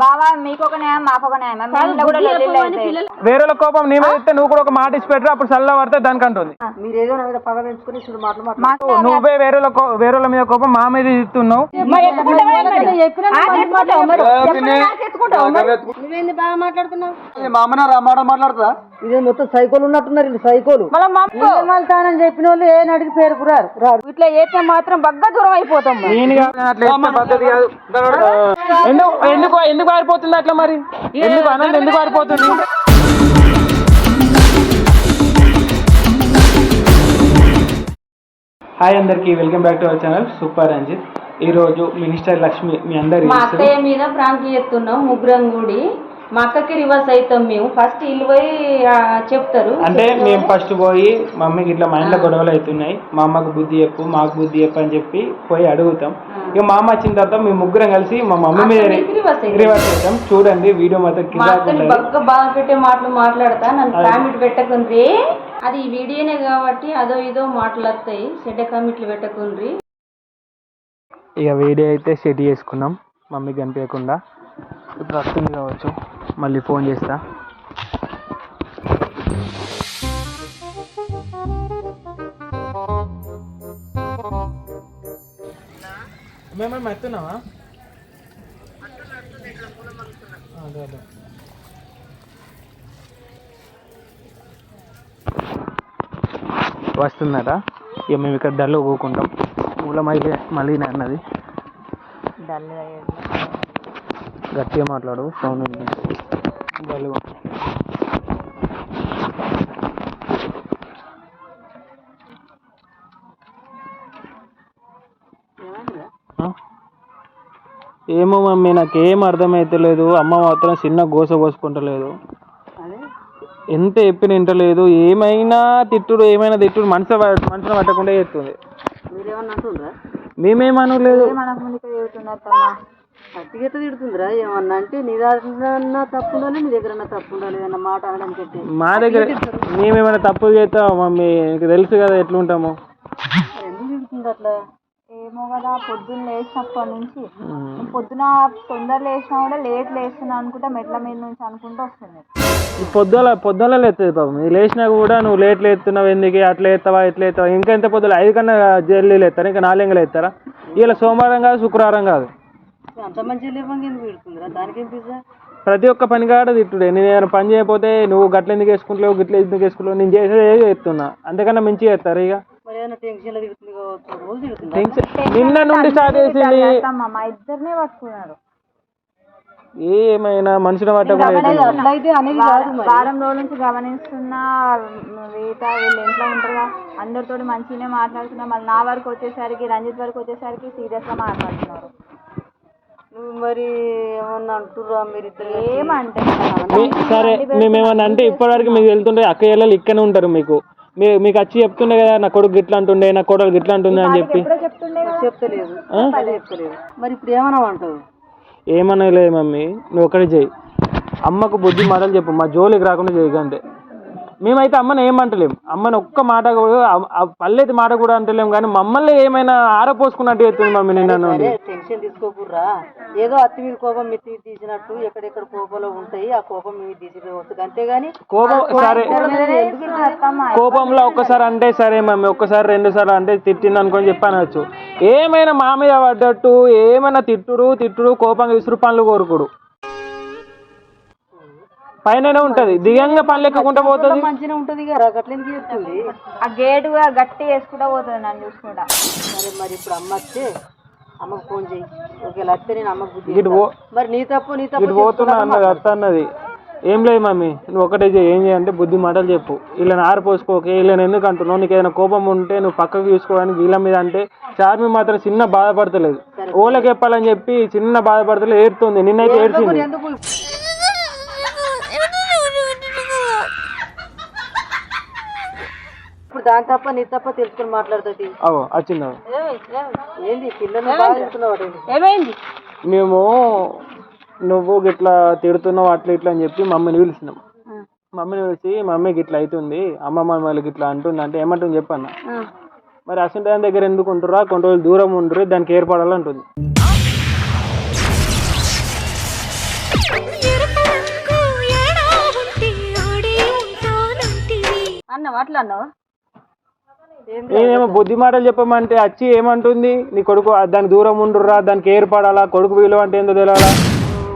బావా మీకు ఒక న్యాయం మాకు ఒక న్యాయం మా ఇంట్లో కూడా లొల్లిళ్ళు అవుతాయి. వేరే కోపం నీ మీద ఇస్తే నువ్వు కూడా ఒక మాట ఇచ్చి పెట్టరు? అప్పుడు చల్ల పడితే దానికి అంటుంది. మీరు ఏదో నా మీద పగ పెంచుకుని చూడు మాటలు మాట్లాడు నువ్వే వేరే వేరే మీద కోపం మా మీద ఇస్తున్నావు. మరి? ఎత్తుకుంటావా మరి? ఆ, ఎత్తుకుంటావు. మరి. చెప్పండి, నాకు ఎత్తుకుంటావు. మరి. నువ్వేంది బాగా మాట్లాడుతున్నావు? మా అమ్మ రా మాట మాట్లాడుతుందా ఇదే మొత్తం సైకోలు ఉన్నట్టున్నారు వీళ్ళు సైకోలు. వెళ్తానని చెప్పిన వాళ్ళు ఏ నడికి పేరుకురారు? రాడు ఇట్లా చేస్తే మాత్రం బగ్గ దూరం అయిపోతాం మరి. నేను కాదు, అట్లా చేస్తే పద్ధతి కాదు. ఎందుకు ఎందుకు ఎందుకు పారిపోతుంది అట్లా మరి? ఎందుకు అనంత ఎందుకు పారిపోతుంది? హాయ్ అందరికీ welcome back to our channel. Super Ranjith. ఈరోజు మినిస్టర్ లక్ష్మి మీ అందరి మీద ప్రాంక్ చేస్తున్నాం ముగ్గురం కూడి. మా అక్కకి రివర్స్ అవుతాం మేము. ఫస్ట్ ఇల్లు పోయి చెప్తారు. అంటే మేము ఫస్ట్ పోయి మా అమ్మకి ఇట్లా మా ఇంట్లో గొడవలు అవుతున్నాయి. మా అమ్మకు బుద్ధి చెప్పు మాకు బుద్ధి చెప్పు అని చెప్పి పోయి అడుగుతాం. ఇక మా అమ్మ వచ్చిన తర్వాత మేము ముగ్గురం కలిసి మా మమ్మీ మీద రివర్స్ అవుతాం చూడండి వీడియో మొత్తం మా కింద బగ్గ బాగా పెట్టే మాటలు మాట్లాడతా. నన్ను కామెంట్ పెట్టకుండ్రి. అది ఈ వీడియోనే కాబట్టి అదో ఇదో మాటలు వస్తాయి. చెడ్డ కామెంట్లు పెట్టకుండ్రి. ఇక వీడియో అయితే సెట్ చేసుకున్నాం. మమ్మీకి కనిపించకుండా. ఇప్పుడు వస్తుంది కావచ్చు. మళ్ళీ ఫోన్ చేస్తా. మేమేమి ఎత్తున్నావా? అదే అదే. వస్తుందట. ఇక మేము ఇక్కడ డల్ ఊకుంటాం మూల మళ్ళీ మళ్ళీ అన్నది. గట్టిగా మాట్లాడు సౌండ్ ఏమో మమ్మీ నాకేం అర్థమైతలేదు. అమ్మ మాత్రం చిన్న గోస పోసుకుంటలేదు ఎంత చెప్పిన వింటలేదు. ఏమైనా తిట్టుడు ఏమైనా తిట్టుడు మనసు మనసులో పట్టకుండా చేస్తుంది. మేమేమనలేదు. తిడుతుందిరా ఏమన్నా అంటే తప్పు ఉండాలి నీ దగ్గర తప్పు ఉండాలి ఏదన్నా మాట అనడం చెప్పి. మా దగ్గర మేమేమైనా తప్పులు చేస్తాం మమ్మీ? తెలుసు కదా ఎట్లుంటాము. ఎందుకు తిడుతుంది అట్లా? ఏమో కదా పొద్దున్న లేచినప్పటి నుంచి. పొద్దున తొందర లేచినా కూడా లేట్ లేస్తున్నా అనుకుంటా మెట్ల మీద నుంచి అనుకుంటూ వస్తుంది. ఈ పొద్దుల పొద్దుల లేస్తుంది పాపం. ఇది లేచినా కూడా నువ్వు లేట్ లేస్తున్నావు ఎందుకు? అట్లా ఎత్తావా ఇట్లా ఎత్తావా ఇంకా ఎంత పొద్దుల ఐదు కన్నా జల్లి లేస్తారా ఇంకా నాలుగు ఎత్తారా ఇలా సోమవారం కాదు శుక్రవారం కాదు. అంత దానికేం పిజ్జా ప్రతి ఒక్క పని కాడ తిట్టుడే. నేను ఏమైనా పని చేయకపోతే నువ్వు గట్ల ఎందుకు వేసుకుంటలేవు గిట్ల ఎందుకు వేసుకుంటావు నేను చేసేది ఏదో చెప్తున్నా అంతకన్నా మంచిగా చేస్తారు ఇక? మరి రోజు నిన్న నుండి స్టార్ట్ చేసింది మా ఇద్దరినే పట్టుకున్నారు. ఏమైనా మరి. వారం రోజుల నుంచి గమనిస్తున్న వీట వీళ్ళు ఇంట్లో ఉంటారుగా అందరితో మంచిగానే మాట్లాడుతున్నా మళ్ళీ నా వరకు వచ్చేసరికి రంజిత్ వరకు వచ్చేసరికి సీరియస్గా మాట్లాడుతున్నారు. నువ్వు మరి ఏమన్నా అంటుర్రా మీరిద్దరు ఏమంటే? సరే మేమేమన్నా అంటే ఇప్పటివరకు మీకు వెళ్తుంటే అక్క ఇళ్ళలు ఇక్కడనే ఉంటారు మీకు. మీరు మీకు వచ్చి చెప్తుండే కదా నా కొడుకు గిట్లా అంటుండే నా కొడుకు గిట్లా అంటుండే అని చెప్పి. చెప్తలేదు. చెప్తలేదు. మరి ఇప్పుడు ఏమన్నా అంటావు ఏమనలేదు మమ్మీ నువ్వు ఒకటే చేయి అమ్మకు బుద్ధి మాటలు చెప్పు మా జోలికి రాకుండా చేయకంటే మేమైతే అమ్మని ఏమంటలేం. అమ్మని ఒక్క మాట కూడా పల్లెతి మాట కూడా అంటలేం కానీ మమ్మల్ని ఏమైనా ఆరపోసుకున్నట్టు చెప్తుంది మమ్మీ నిన్న నుండి. అదే టెన్షన్ తీసుకోకుర్రా. ఏదో అత్తి మీద కోపం మెత్తి తీసినట్టు ఎక్కడెక్కడ కోపాలు ఉంటాయి ఆ కోపం మీద తీసిపోవచ్చు అంతేగాని కోపం సరే. కోపంలో ఒక్కసారి అంటే సరే మమ్మీ ఒక్కసారి రెండు సార్లు అంటే తిట్టింది అనుకొని చెప్పి అనొచ్చు ఏమైనా మా మీద పడ్డట్టు ఏమైనా తిట్టుడు తిట్టుడు కోపంగా విసురు పనులు కోరుకుడు. పైననే ఉంటది. దిగంగా పనులు ఎక్కుకుంటా పోతుంది. మంచిగా ఉంటది కదా గట్లెందుకు చెప్తుంది? ఆ గేట్ కూడా గట్టి వేసుకుంటా పోతుంది నన్ను చూసుకుంటా. సరే మరి ఇప్పుడు అమ్మ వస్తే అమ్మకు ఫోన్ చేయి. ఒకవేళ వస్తే నేను అమ్మకు బుద్ధి ఇటు పో. మరి నీ తప్పు నీ ఇటు తప్పు పోతున్నా అన్నది అత్త అన్నది. ఏం లేదు మమ్మీ నువ్వు ఒకటే చేయి ఏం చేయంటే బుద్ధి మాటలు చెప్పు. వీళ్ళని ఆరిపోసుకోకే వీళ్ళని ఎందుకు అంటున్నావు? నీకు ఏదైనా కోపం ఉంటే నువ్వు పక్కకు చూసుకోవడానికి వీళ్ళ మీద అంటే చార్మి మాత్రం చిన్న బాధపడతలేదు. ఓళ్ళకి చెప్పాలని చెప్పి చిన్న బాధపడతలేదు ఏడుతుంది. నిన్నైతే ఏడ్చింది. ఎందుకు ఇప్పుడు దాని తప్ప నీ తప్ప తెలుసుకుని మాట్లాడుతుంది. అవో వచ్చిందా ఏంది పిల్లలు ఏమైంది? మేము నువ్వు గిట్లా తిడుతున్నావు అట్లా ఇట్లా అని చెప్పి మమ్మీని పిలిచినాం. మమ్మీని పిలిచి మమ్మీకి గిట్లా అవుతుంది అమ్మ మమ్మల్ని గిట్లా అంటుంది? అంటే ఏమంటుంది చెప్పన్న? మరి అసలు దగ్గర ఎందుకు ఉంటురా కొన్ని రోజులు దూరం ఉండరు దానికి ఏర్పడాలంటుంది అన్న అట్లా అన్నావు నేనేమో బుద్ధి మాటలు చెప్పమంటే వచ్చి ఏమంటుంది? నీ కొడుకు దానికి దూరం ఉండుర్రా దానికి ఏర్పడాలా? కొడుకు విలువ అంటే ఏందో తెలియాలా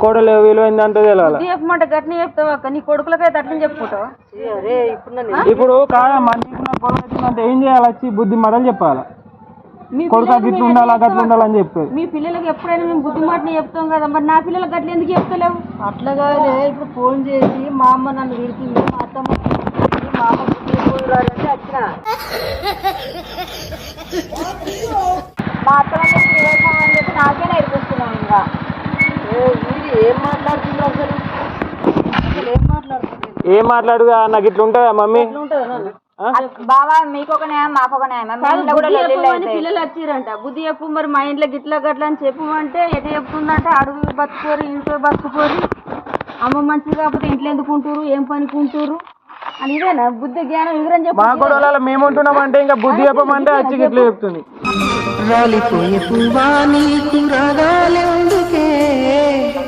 కోడలు విలువ ఏందంటే తెలియాలా ఇది చెప్పమంటే గట్టిని చెప్తావు అక్క. నీ కొడుకులకైతే అట్లని చెప్పుకుంటావా. ఇప్పుడు కాదమ్మా నీకు నా గొడవ అవుతుందంటే ఏం చేయాలి వచ్చి బుద్ధి మాటలు చెప్పాలా? మీ కొడుకు పిల్లలకి గిట్ల ఉండాలా గట్ల ఉండాలని చెప్పేది. మీ పిల్లలకి ఎప్పుడైనా మేము బుద్ధి మాటని చెప్తాం కదా మరి నా పిల్లలకి గట్ల ఎందుకు చెప్తలేవు? అట్లా కాదే ఇప్పుడు ఫోన్ చేసి మా అమ్మ నన్ను విడుతుంది మా అత్తమ్మ మా అమ్మ బుద్ధి మా అని చెప్పి నాకే నేర్పిస్తున్నాం ఇంకా ఏ, మాట్లాడుతున్నారు అసలు ఏం మాట్లాడుతున్నారు ఏం మాట్లాడుగా నాకు ఇట్లా ఉంటుందా మమ్మీ? బావా మీకు ఒక న్యాయం మాకు ఒక న్యాయం. పిల్లలు వచ్చిరంట బుద్ధి చెప్పు మరి మా ఇంట్లో గిట్ల గట్ల అని చెప్పమంటే ఎటు చెప్తుందంటే అడుగు బతుకోరు ఇంట్లో బతుకుపోరు. అమ్మ మంచిది కాకపోతే ఇంట్లో ఎందుకు ఉంటురు ఏం పనికి ఉంటురు ఇదేనా? బుద్ధి జ్ఞానం వివరం చెప్పు. మా గొడవలలో మేము ఉంటున్నాం అంటే ఇంకా బుద్ధి చెప్పమంటే వచ్చి ఇట్లా చెప్తుంది.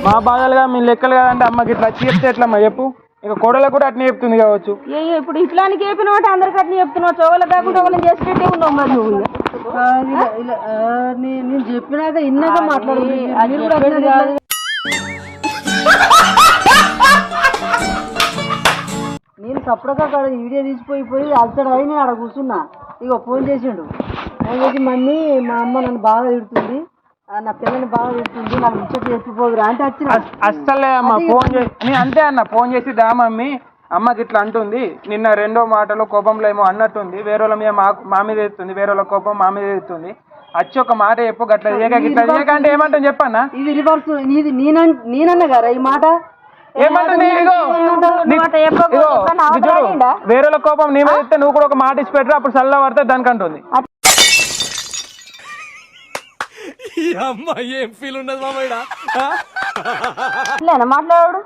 మా బాధలుగా మేము లెక్కలు కదంటే అమ్మకి ఇట్లా వచ్చి చెప్తే ఎట్లమ్మా చెప్పు? ఇక కోడలకు కూడా అట్నే చెప్తుంది కావచ్చు. ఏ ఇప్పుడు ఇట్లానికి చెప్పినావు? అంటే అందరికి అట్లా చెప్తున్నావు? చోగలు కాకుండా వాళ్ళని చేసేటట్టే ఉన్నావు మరి నువ్వు నేను చెప్పినాక ఇన్నాక మాట్లాడుతుంది సపడగా అక్కడ వీడియో తీసిపోయి పోయి అతడు అయి నేను అక్కడ కూర్చున్నా. ఇగో ఫోన్ చేసిండు. ఫోన్ చేసి మమ్మీ మా అమ్మ నన్ను బాగా తిడుతుంది. నా పిల్లని బాగా తిడుతుంది. నాకు ముచ్చట చెప్పిపోదురా అంటే వచ్చిన అస్- అస్సలే అమ్మ ఫోన్ చేసి అంతే అన్న ఫోన్ చేసి దా మమ్మీ? అమ్మకి ఇట్లా అంటుంది. నిన్న రెండో మాటలో కోపంలో ఏమో అన్నట్టుంది. వేరే వాళ్ళ మీద మా మా మీద ఎత్తుంది. వేరే వాళ్ళ కోపం మా మీద ఎత్తుంది. వచ్చి ఒక మాట చెప్పు గట్ల చేయక గిట్ల చేయక అంటే ఏమంటుంది చెప్పన్నా? ఇది రివర్స్ నేన నేనన్నా కదా ఈ మాట? ఏమంటుంది? ఇదిగో నీ- ఇదిగో, ఇది చూడు వేరే వాళ్ళ కోపం నీ మీద నువ్వు కూడా ఒక మాట ఇచ్చి పెట్టరు అప్పుడు చల్ల పడితే దానికి అంటుంది. మాట్లాడు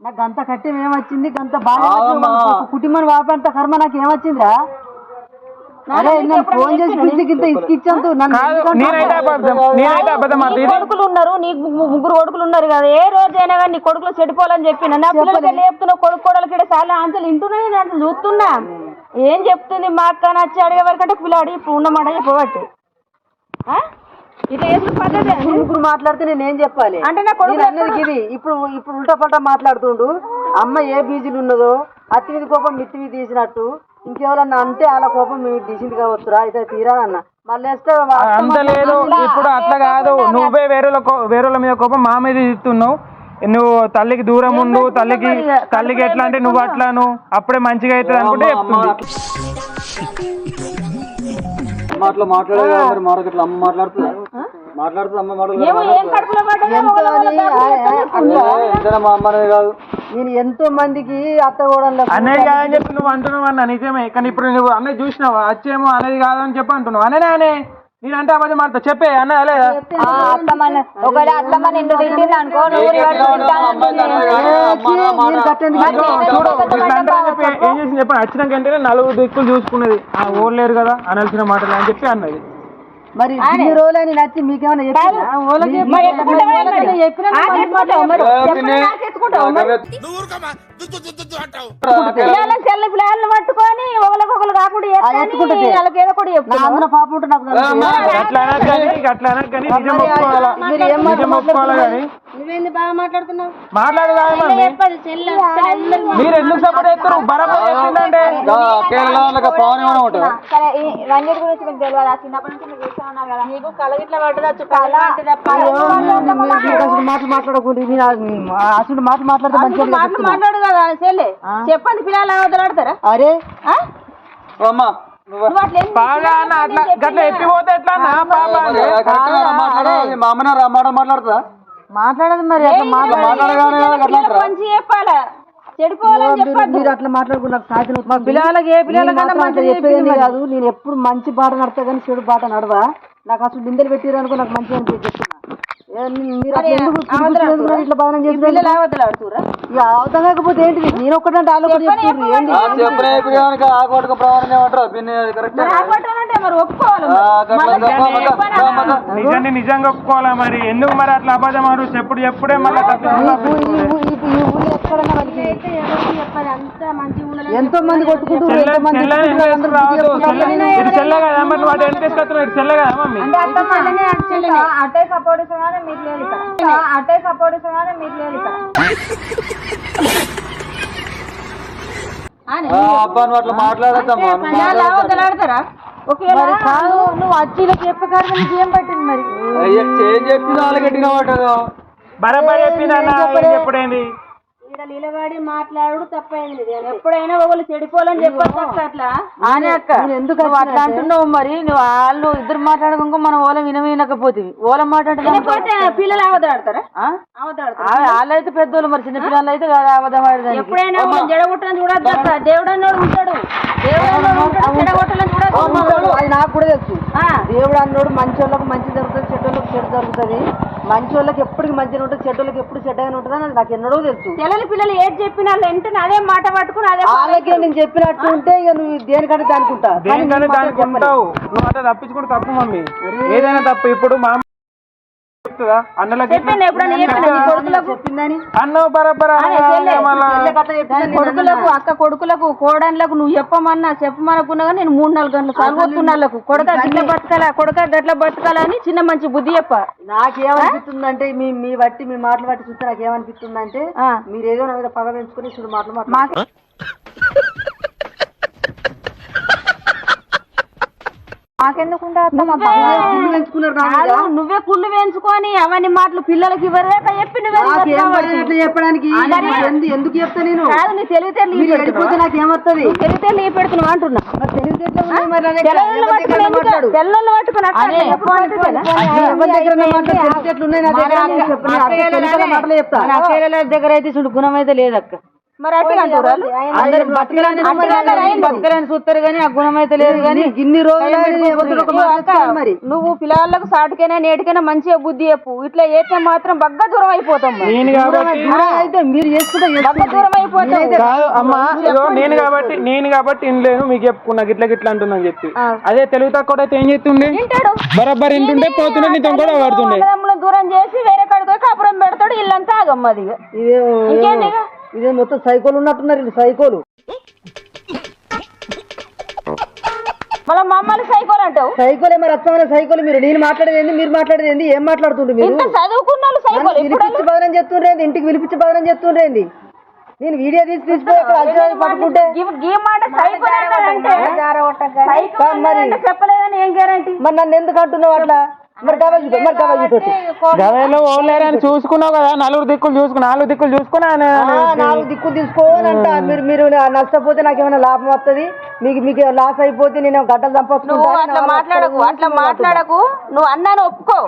నాకు గంత కట్టెం ఏమొచ్చింది? గంత బాగా కుటుంబం వాపంత కర్మ నాకు ఏమొచ్చిందిరా? ఫోన్ చేసి ఇసుకిచ్చాను నేనైతే అబద్ధం నేనైతే అబద్ధం కొడుకులు ఉన్నారు నీకు ముగ్గురు కొడుకులు ఉన్నారు కదా ఏ రోజైనా కానీ నీ కొడుకులు చెడిపోవాలని చెప్పిన నా పిల్లలకి చెప్తున్నా కొడుకు కొడలకి చాలా ఆన్సర్లు వింటున్నా నేను అసలు చూస్తున్నా. ఏం చెప్తుంది మా అక్క నచ్చి అడిగే వరకంటే పిల్లాడి ఇప్పుడు ఉన్నమాట చెప్పబట్టి? ఇట్లా పద్ధతి. ముగ్గురు మాట్లాడితే నేను ఏం చెప్పాలి? అంటే నా కొడుకు నేను అన్నది ఇది ఇప్పుడు ఇప్పుడు ఉల్టా పల్టా మాట్లాడుతుండు అమ్మ ఏ బీజీలు ఉన్నదో అత్తి మీద కోపం మిత్తి తీసినట్టు ఇంకెవరన్నా అంటే వాళ్ళ కోపం మీ తీసింది కావచ్చురా అయితే తీరా అన్న మళ్ళీ అంత లేదు. ఇప్పుడు అట్లా కాదు. నువ్వే వేరేల వేరేల మీద కోపం మా మీద ఇస్తున్నావు. నువ్వు తల్లికి దూరం ఉండు తల్లికి తల్లికి ఎట్లా అంటే నువ్వు అట్లాను. అప్పుడే మంచిగా అవుతుంది అనుకుంటే చెప్తుంది. మాటలు మాట్లాడే మరొకట్లా అమ్మ మాట్లాడుతుందా? మాట్లాడుతుంది? అమ్మ మాట్లాడుతుంది? మా అమ్మనే కాదు. నేను ఎంతో మందికి అత్త కూడా అనేది కాదని చెప్పి నువ్వు అంటున్నావు అన్న? నిజమే. కానీ ఇప్పుడు నువ్వు అన్నది చూసినావు? వచ్చేమో అనేది కాదని చెప్పి అంటున్నావు? అనే అనే నేనంటే అబద్ధం మాడతా చెప్పే అన్న లేదా ఆ, అత్తమ్మ ఒకవేళ అత్తమ్మ నిన్ను తిట్టింది అనుకో నువ్వు రివర్స్ చూడు ఇట్లా అంటారని చెప్పి ఏం చేసింది చెప్పండి? వచ్చినాక వెంటనే నలుగురు దిక్కులు చూసుకున్నది. ఆ ఓడలేరు కదా అనాల్సిన మాటలు అని చెప్పి అన్నది. మరి ఇన్ని రోజులని నచ్చి మీకేమైనా చెప్పినా? చెల్లి పిల్లల్ని పట్టుకొని కూడా నా అందులో పాప ఉంటే నాకు తెలుసు. అట్లా అనకు కానీ అట్లా అనకు కానీ నిజం ఒప్పుకోవాలా? మీరు ఏం నిజం ఒప్పుకోవాలా కానీ? నువ్వేంది బాగా మాట్లాడుతున్నావు? మాట్లాడు కాదు మమ్మీ చెప్పదు చెల్లి? అసలు అందరూ మీరు ఎందుకు సపోర్ట్ చేస్తారు బరాబర్ చెప్పిందంటే కేరళ వాళ్ళకి పవన్ ఏమైనా ఉంటుంది? సరే ఈ రంజిత్ గురించి మీకు తెలియదు ఆ చిన్నప్పటి నుంచి మీరు చూస్తా ఉన్నారు కదా. నీకు కలగిట్లా పట్టదచ్చు కళ మీరు మీరు అసలు మాటలు మాట్లాడకూడదు నేను ఆ- అసలు మాటలు మాట్లాడితే మంచిగా మాటలు మాట్లాడు కదా చెల్లి. చెప్పండి పిల్లలు వదలాడతారా అరే ఆ? అమ్మ నువ్వు నువ్వు అట్లా ఏం బాగా అన్న అట్లా గట్ల ఎత్తిపోతే ఎట్లా అన్న పాప మరి కరెక్ట్గా మాట్లాడాలి మా అమ్మనే రా మాట మాట్లాడుతుందా మాట్లాడదు మరి అట్లా మాట్లాడ మాట్లాడగానే అట్లా పిల్లలకు మంచి చెప్పాలా? చెడిపోవాలని మీరు- చెప్పద్దు. మీరు అట్లా మాట్లాడుకున్న నాకు సాధ్యం మా పిల్లలకి ఏ పిల్లలకన్నా మంచి చెప్పేది కాదు. నేను ఎప్పుడు మంచి బాట నడతా కానీ చెడు బాట నడవా? నాకు అసలు బిందెలు పెట్టిరు అనుకో నాకు మంచిగా అనిపించి చెప్తున్నా ఇట్లా బాధ చేస్తున్నారు? పిల్లలు అవతలాడుతురా ఇక అవతం కాకపోతే ఏంటిది? నేను ఒక్కటంటే వాళ్ళు ఒకటి చెప్తున్నారు ఏంటి. నిజాన్ని నిజంగా ఒప్పుకోవాలా మరి? ఎందుకు మరి అట్లా అబద్ధం ఆడు చెప్పుడు చెప్పుడే మళ్ళీ ఈ ఊ- ఈ ఊ- ఈ ఊ- ఈ ఊళ్ళో ఎక్కడ ఎక్కడన్నా వాళ్ళకి ఎంతో మంది కొట్టుకుంటారు ఎంతో మంది అటు అంటే సపోర్ట్ ఇస్తున్నా మీకు లేదు అట్టే సపోర్ట్ ఇస్తున్నా మీకు లేదు. వదలాడతారా ఒకవేళ నువ్వు అచ్చిలకు చెప్పకారు ఏం పట్టింది మరి? అయ్యా, చేయి చెప్పిన వాళ్ళకి గట్టిగా పట్టదు? బరాబర్ చెప్పింది అన్న నిలబడి మాట్లాడు తప్పైంది. ఎప్పుడైనా ఒకళ్ళు చెడిపోవాలని చెప్పొచ్చు అక్క అట్లా. ఆనే అక్క. నువ్వు అట్లా అంటున్నావు మరి. నువ్వు వాళ్ళు ఇద్దరు మాట్లాడుకో మనం ఓల విన వినకపోతే ఓల లేకపోతే పిల్లలు అవదాడతారా వాళ్ళైతే పెద్దోళ్ళు మరి. చిన్న పిల్లలు అయితే కాదు అబద్ధం ఆడదానికి. ఎప్పుడైనా జడగొట్టని చూడద్దు అక్క. దేవుడు అన్నాడు ఉంటాడు. అది నాకు కూడా తెలుసు. ఆ. దేవుడు అన్నోడు మంచి వాళ్ళకి మంచి జరుగుతుంది చెడ్డోళ్ళకి చెడు జరుగుతుంది. మంచి వాళ్ళకి ఎప్పటికి మంచిగా ఉంటుంది చెడ్డోళ్ళకి ఎప్పుడు చెడ్డగానే ఉంటుంది అని నాకు ఎన్నడూ తెలుసు. పిల్లలు పిల్లలు ఏది చెప్పినా వెంటనే అదే మాట పట్టుకుని అదే వాళ్ళకే నేను చెప్పినట్టు ఉంటే ఇక నువ్వు దేనికంటే దానికి ఉంటా కానీ దేనికని నీ మాట దానికి. ఉంటావు. నువ్వు అట్లా తప్పించుకుంటే తప్పు మమ్మీ. ఏదైనా తప్పు ఇప్పుడు మా చెప్తుందా? అన్నలకి అన్న బరాబర్ కొడుకులకు అక్క కొడుకులకు కోడన్లకు నువ్వు చెప్పమన్నా చెప్పమనుకున్నా కానీ నేను మూడు నాలుగు గంటలు చదువుతున్నాళ్ళకు కొడక గిట్ల బతకాల కొడక గట్ల బతకాలని చిన్న మంచి బుద్ధి చెప్ప. నాకేమనిపిస్తుంది అంటే మీ మీ బట్టి మీ మాటలు బట్టి చూస్తే నాకేమనిపిస్తుంది అంటే ఆ. మీరు ఏదో నా మీద పగ పెంచుకుని చూడు మాటలు మాట్లాడు నువ్వే కుళ్ళు వేయించుకొని అవన్నీ మాటలు పిల్లలకి ఇవ్వలేక చెప్పి నువ్వే చెప్పడానికి? ఎందుకు చెప్తా నేను? నీ తెలివితేటలు పెడుతున్నావు? అంటున్నా. తెల్లలు దగ్గర అయితే చూడు గుణం అయితే లేదక్క. మరి అట్లా అంటారు వాళ్ళు అందరు బతకలని బతకలని చూస్తారు కానీ ఆ గుణం అయితే లేదు కానీ ఇన్ని రోజులు ఎవరితో ఒక మాట చెప్తాను మరి? నువ్వు పిల్లలకు సాటుకైనా నేటికైనా మంచిగా బుద్ధి చెప్పు. ఇట్లా చేస్తే మాత్రం బగ్గ దూరం అయిపోతాం. నేను కాబట్టి దూరం అయితే మీరు చేసుకుంటే బగ్గ దూరం అయిపోతాం. కాదు అమ్మా ఇగో నేను కాబట్టి నేను కాబట్టి ఇన్లేను మీకు చెప్పుకున్నా గిట్ల గిట్ల అంటున్నాను చెప్పి. అదే తెలుగు తక్కువ అయితే ఏం చేస్తుండే? బరాబర్ ఇంటుండే పోతుండే నీతో కూడా పడుతుండే దూరం చేసి వేరే కాడికి కాపురం పెడతాడు ఇల్లంతా ఆగమ్మది ఇంకేంది ఇక? ఇదే మొత్తం సైకోలు ఉన్నట్టున్నారు వీళ్ళు సైకోలు. మళ్ళీ మమ్మల్ని సైకోలు అంటావు? సైకోలే మరి అచ్చమైన సైకోలు మీరు. నేను మాట్లాడేది ఏంది మీరు మాట్లాడేది ఏంది ఏం మాట్లాడుతుండ్రు మీరు? ఇంత చదువుకున్న వాళ్ళు సైకోలు పిలిపించి బదనం చెప్తుండ్రేంది ఇంటికి పిలిపించి బదనం చెప్తుండ్రేంది నేను వీడియో తీసి తీసిపోయి అక్కడ పట్టుకుంటే అంటే చెప్పలేదని ఏం గ్యారంటీ మరి నన్ను ఎందుకు అంటున్నావు అట్లా? మరి చూపి మరి గవేలో ఓలేరు అని చూసుకున్నావు కదా నలుగురు దిక్కులు చూసుకున్నా నాలుగు దిక్కులు చూసుకున్నా ఆ, నాలుగు దిక్కులు తీసుకోనంట మీరు మీరు నష్టపోతే నాకు ఏమైనా లాభం వస్తుంది మీకు మీకు లాస్ అయిపోతే నేను గడ్డలు సంపాదించుకుంటా అట్లా మాట్లాడకు అట్లా మాట్లాడకు. నువ్వు అన్నాను ఒప్పుకో.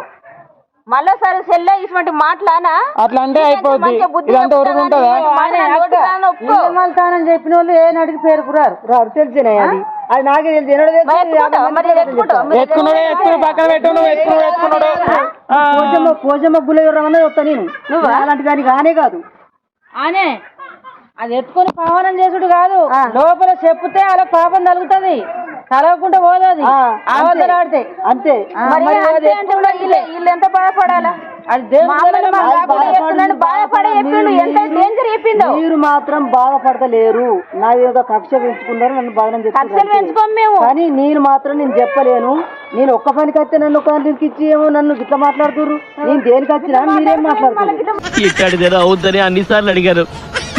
మళ్ళీసారి సెల్ల ఇటువంటి మాట్లానా అట్లా అంటే అయిపోద్ది. ఇదంతా ఉంటుందా? చెప్పిన వాళ్ళు ఏ నడికి పేరుకురారు? రాదు తెలిసినా అది. అది నాకే తెలిసి. ఎత్తుకున్నాడే ఎత్తుకుని పక్కన ఎత్తుకున్నాడు ఎత్తుకున్నాడు. వస్తా నేను. నువ్వు? అలాంటి దానికి కానే కాదు. ఆనే? అది ఎత్తుకొని పావనం చేసుడు కాదు. లోపల చెప్తే అలా పాపం తలుగుతుంది. తలగకుండా పోదు అది ఆ, ఆవద్దలు ఆడితే. అంతే. వీళ్ళు ఎంత బాధపడాలా? మీరు మాత్రం బాధపడతలేరు. నా ఏదో కక్ష పెంచుకున్నారు నన్ను బాధనం కానీ నేను మాత్రం నేను చెప్పలేను. నేను ఒక్క పనికి వస్తే నన్ను ఒక ఇచ్చి ఏమో నన్ను ఇట్లా మాట్లాడుతుర్రు. నేను దేనికి వచ్చినా మీరేం మాట్లాడుతున్నారు అన్నిసార్లు అడిగారు.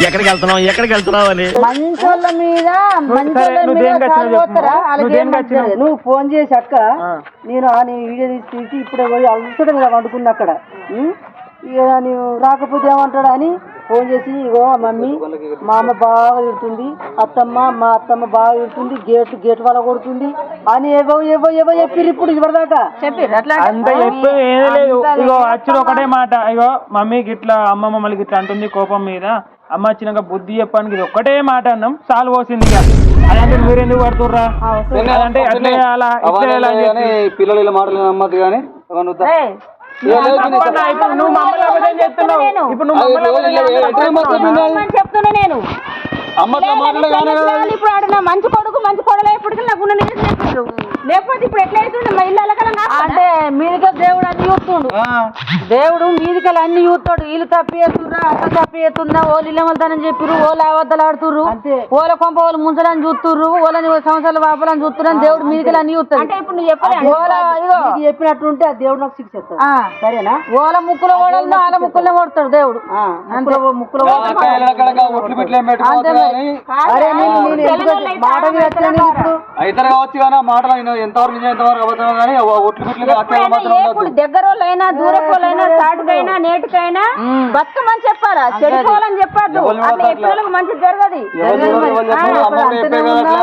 ఎక్కడికి వెళ్తున్నావు? ఎక్కడికి వెళ్తున్నావు అని? మంచోళ్ళ మీద నువ్వు చెప్పు. ఫోన్ చేసి అక్క నేను ఆ నీ వీడియో తీసి తీసి ఇప్పుడే పోయి అల్లుతాడు మీద వండుకున్నా అక్కడ. ఉం? ఇక రాకపోతే ఏమంటాడు అని ఫోన్ చేసి ఇగో మమ్మీ మా అమ్మ బాగా తిడుతుంది. అత్తమ్మ మా అత్తమ్మ బాగా తిడుతుంది. గేట్ గేట్ వల్ల కొడుతుంది. అని ఏవో ఏవో ఏవో చెప్పిర్రు ఇప్పుడు ఇవరిదాకా చెప్పిర్రు అట్లా అంత ఎప్పుడు ఏమీ లేదు. ఇగో అచ్చుడు ఒకటే మాట. ఇగో మమ్మీకి ఇట్లా అమ్మ మమ్మల్ని ఇట్లా అంటుంది కోపం మీద. అమ్మ వచ్చినాక బుద్ధి చెప్పడానికి ఇది ఒక్కటే మాట అన్నాం చాలు పోసింది ఇక అదంటే మీరు ఎందుకు పడుతుర్రా అదంటే అట్లా చేయాలా ఇట్లా చేయాలా అని చెప్పి. కానీ పిల్లలు ఇలా మాటలు నమ్మద్దు కానీ వద్దా? ఏ లేదు, ఇప్పుడు నువ్వు మమ్మల్ని అబద్ధం చెప్తున్నావు ఇప్పుడు నువ్వు మమ్మల్ని అబద్ధం చెప్తున్నావు. అని చెప్తున్నా నేను ఇప్పుడు ఆడ మంచి కొడుకు మంచి కొడలు ఎప్పటికీ నాకు లేకపోతే ఇప్పుడు ఎట్లా అవుతుంది మా ఇల్లు అలకలం అంటే మీదిగా దేవుడు అన్ని చూస్తుండు దేవుడు మీదికలు అన్ని చూస్తాడు వీళ్ళు తప్పి ఎత్తుర్రా అక్క తప్పి ఎత్తుందా ఓళ్ళు ఇల్లమల్తానని చెప్పిర్రు ఓళ్ళు అవద్దలు ఆడుతుర్రు ఓల కొంప వాళ్ళు ముంచడానికి చూస్తుర్రు ఓలని సంవత్సరాలు వాపాలని చూస్తున్నారు దేవుడు మీదికలు అన్ని చూస్తాడు అంటే ఇప్పుడు నువ్వు చెప్పలే ఓల ఇగో నీకు చెప్పినట్టుంటే ఆ దేవుడు నాకు శిక్ష సరేనా ఓల ముక్కులో ఓడలు వాళ్ళ ముక్కుల్లో కొడతాడు దేవుడు ఆ, ముక్కులో ముక్కులో కావచ్చు కానీ మాటలు ఆయన ఎంతవరకు నిజం ఎంతవరకు కానీ ఒట్లు ఉండొద్దు. దగ్గర వాళ్ళైనా దూరపోలైనా సాటుకైనా నేటికైనా బతుకమని చెప్పాలా? చెడిపోవాలని జరగదు.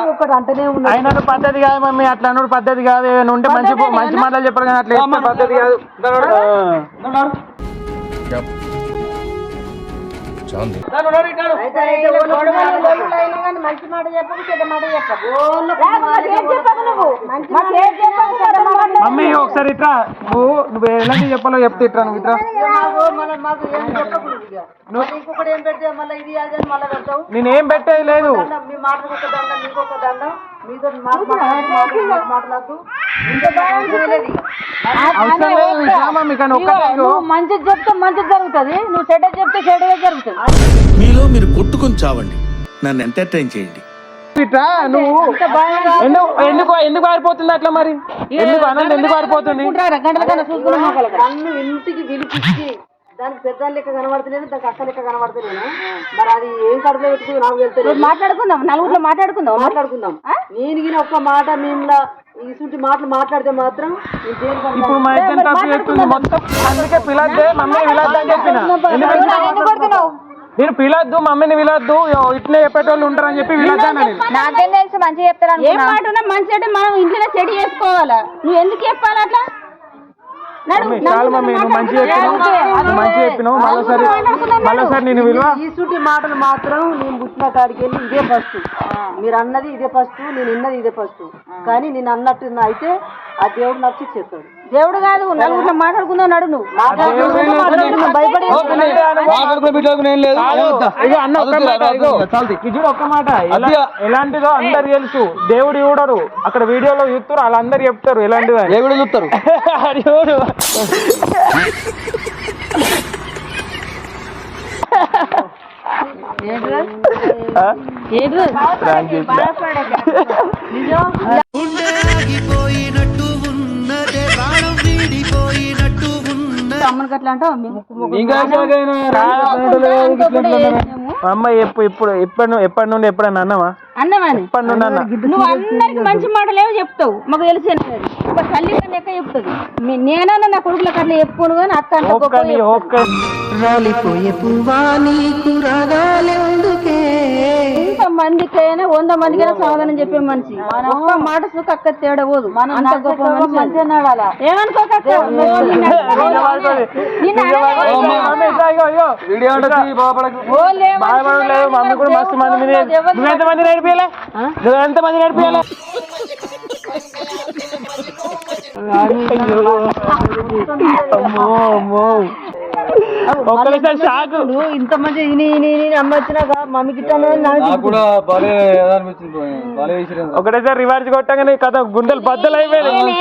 చెప్పారు అంటనే ఉన్నా ఆయన పద్ధతి కాదు మమ్మీ అట్లా అన్నాడు పద్ధతి కాదు ఉంటే మంచి మంచి మాటలు చెప్పరు కానీ అట్లా పద్ధతి కాదు. మంచి మాట చెప్పకు చెడ్డ మాట చెప్పకు. మాట మమ్మీ ఒకసారి ఇట్రా. నువ్వు నువ్వు ఎలాంటి చెప్పాలో చెప్తే ఇట్రా నువ్వు ఇట్రా. నేనేం పెట్టేది లేదు. మీతో మాట మాట్లాడదు మాట్లాడదు ఇంత బాగా చేయలేదు ఇక. అవసరం లేదు ఇట్రా మమ్మీ కానీ ఒక్కటే ఇగో. నువ్వు మంచిది చెప్తే మంచిది జరుగుతుంది. నువ్వు చెడ్డ చెప్తే చెడ్డగా జరుగుతుంది. మీలో మీరు కొట్టుకొని చావండి. నన్ను ఎంటర్టైన్ చేయండి. నువ్వు ఎందుకు ఎందుకు ఎందుకు ఆరిపోతుంది అట్లా మరి? ఎందుకు అనంత ఎందుకు ఆరిపోతుంది? నన్ను ఇంటికి పిలిపించి దానికి పెద్ద లెక్క కనబడతలేదు దానికి అక్క లెక్క కనబడతలేను మరి అది ఏం పెట్టుకుని నాకు వెళ్తలేదు మాట్లాడుకుందాం నలుగురిలో మాట్లాడుకుందాం. మాట్లాడుకుందాం. నేను గిన ఒక్క మాట మేములా ఇటువంటి మాటలు మాట్లాడితే మాత్రం ఇప్పుడు మా ఇద్దరు తప్పు చేస్తుంది మొత్తం? అందుకే పిలద్దే మమ్మీ పిలద్దు అని చెప్పిన. ఎందుకంటే నేను పిలద్దు? మమ్మీని పిలద్దు ఇట్లే చెప్పేటోళ్ళు ఉంటారని చెప్పి నాకేం తెలుసు మంచిగా చెప్తారు ఏం మాట ఉన్నా మంచి అంటే మనం ఇంట్లో చెడు చేసుకోవాలా? నువ్వు ఎందుకు చెప్పాలి అట్లా? చాలు మమ్మీ నువ్వు మంచిగా చెప్పినావు నువ్వు మంచిగా చెప్పినావు. మళ్ళీసారి మళ్ళీసారి నేను విలువ ఈసుటి మాటలు మాత్రం నేను పుట్టిన కాడికి వెళ్ళి ఇదే ఫస్ట్ మీరు అన్నది ఇదే ఫస్ట్ నేను విన్నది ఇదే ఫస్ట్ కానీ నేను అన్నట్టు అయితే ఆ దేవుడు శిక్ష ఇస్తాడు దేవుడు కాదు నలుగురిలో మాట్లాడుకుందాం నడు నువ్వు. ఇది ఒక్క మాట. ఎలాంటిదో అందరు తెలుసు. దేవుడు చూడరు. అక్కడ వీడియోలో చూస్తారు వాళ్ళందరూ చెప్తారు. ఎలాంటిదో వీడియో చూస్తారు. అది అమ్మకి అట్లా అంటావు? అమ్మ ఎప్పుడు ఇప్పుడు ఎప్పటి నుండి ఎప్పటి నుండి ఎప్పుడన్నా అన్నావా? అన్నవాని ఎప్పటి నుండి అన్న నువ్వు అందరికి మంచి మాటలేవో చెప్తావు. మాకు తెలిసి ఒక తల్లి కన్నా లెక్క చెప్తుంది. నేనన్నా నా కొడుకులకు అట్లా చెప్పుకోను కానీ అక్క ఎంత మందికైనా వంద మందికైనా సమాధానం చెప్పే మనిషి. ఒక్క మాట సుఖ అక్క తేడా పోదు. అంత గొప్ప మనిషి ఏమనుకోక మీద నువ్వు ఎంత మంది నడిపియలే నువ్వు ఎంత మంది నడిపియలే అమ్మో అమ్మో. ఒక్కసారి షాక్. ఇంత మంచి అమ్మ వచ్చినాక మమ్మీ ఒకటేసారి రివర్స్ కొట్టగానే కథ గుండెలు బద్దలు అయిపోయినాయి